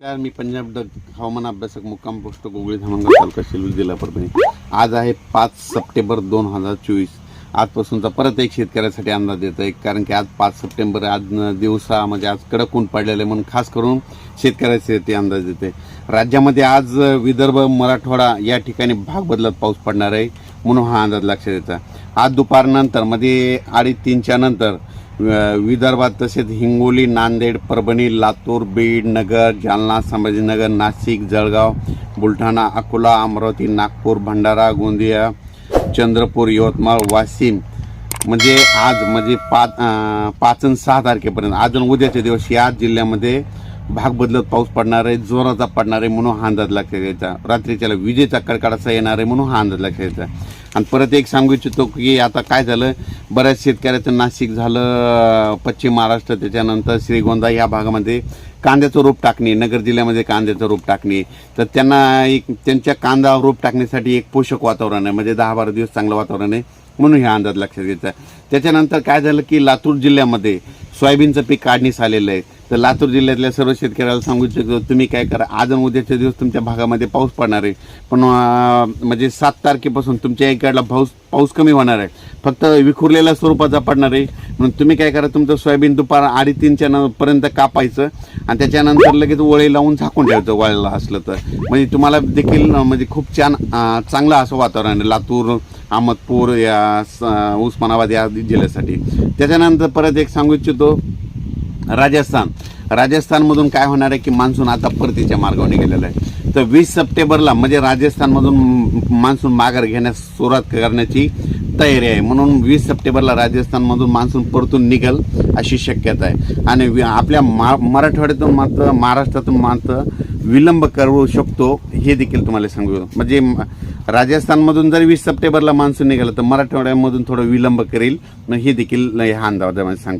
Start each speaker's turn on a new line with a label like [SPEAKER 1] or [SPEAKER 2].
[SPEAKER 1] नमस्कार मी पंजाब डग हवामान अभ्यासक मुक्काम पोस्ट गोगळी धामणगाव तालुका शेलू जिल्हा परभणी. आज आहे पाच सप्टेंबर दोन हजार चोवीस. आजपासूनचा परत एक शेतकऱ्यासाठी अंदाज देत आहे कारण की आज पाच सप्टेंबर आज दिवसा म्हणजे आज कडक ऊन पडलेलं आहे म्हणून खास करून शेतकऱ्यासाठी अंदाज देते राज्यामध्ये आज विदर्भ मराठवाडा या ठिकाणी भाग बदलत पाऊस पडणार आहे म्हणून हा अंदाज लक्षात येतो आज दुपारनंतरमध्ये अडीच तीनच्या नंतर विदर्भात तसेच हिंगोली नांदेड परभणी लातूर बीड नगर जालना संभाजीनगर नाशिक जळगाव बुलढाणा अकोला अमरावती नागपूर भंडारा गोंदिया चंद्रपूर यवतमाळ वाशिम. म्हणजे आज म्हणजे पाच पाच आणि सहा तारखेपर्यंत. आज आणि उद्याचे दिवस या जिल्ह्यामध्ये भाग बदलत पाऊस पडणार आहे जोराचा पडणार आहे म्हणून हा अंदाज लक्षात घ्यायचा. रात्रीच्याला विजेचा कडकडाचा येणार आहे म्हणून हा अंदाज लक्षात घ्यायचा. आणि परत एक सांगू इच्छितो की आता काय झालं बऱ्याच शेतकऱ्याचं नाशिक झालं पश्चिम महाराष्ट्र त्याच्यानंतर श्रीगोंदा या भागामध्ये कांद्याचं रोप टाकणे नगर जिल्ह्यामध्ये कांद्याचं रोप टाकणे. तर त्यांना एक त्यांच्या कांदा रोप टाकण्यासाठी एक पोषक वातावरण आहे म्हणजे दहा बारा दिवस चांगलं वातावरण आहे म्हणून ह्या अंदाज लक्षात घ्यायचा. त्याच्यानंतर काय झालं की लातूर जिल्ह्यामध्ये सोयाबीनचं पीक काढणीस आलेलं आहे. तर लातूर जिल्ह्यातल्या सर्व शेतकऱ्याला सांगू इच्छितो तुम्ही काय करा आज आणि उद्याचे दिवस तुमच्या भागामध्ये पाऊस पडणार आहे. पण म्हणजे सात तारखेपासून तुमच्या इकडला पाऊस पाऊस कमी होणार आहे. फक्त विखुरलेल्या स्वरूपाचा पडणार आहे. म्हणून तुम्ही काय करा तुमचं सोयाबीन दुपार अडी तीनच्या न- पर्यंत कापायचं आणि त्याच्यानंतर लगेच ओळे लावून झाकून ठेवायचं वाळलं असलं तर. म्हणजे तुम्हाला देखील म्हणजे खूप छान चांगलं असं वातावरण आहे. लातूर अहमदपूर या स- उस्मानाबाद या जिल्ह्यासाठी. त्याच्यानंतर परत एक सांगू इच्छितो राजस्थान. राजस्थानमधून काय होणार आहे की मान्सून आता परतीच्या मार्गावर निघालेला आहे? तर वीस सप्टेंबरला म्हणजे राजस्थानमधून मान्सून माघार घेण्यास सुरुवात करण्याची तयारी आहे. म्हणून वीस सप्टेंबरला राजस्थानमधून मान्सून परतून निघल अशी शक्यता आहे. आणि वि- आपल्या मा मराठवाड्यातून मात्र महाराष्ट्रातून मात्र विलंब करू शकतो हे देखील तुम्हाला सांगू म्हणजे राजस्थानमधून जर वीस सप्टेंबरला मान्सून निघालं तर मराठवाड्यामधून थोडं विलंब करेल. हे देखील ह्या अंदाजामध्ये सांगतो.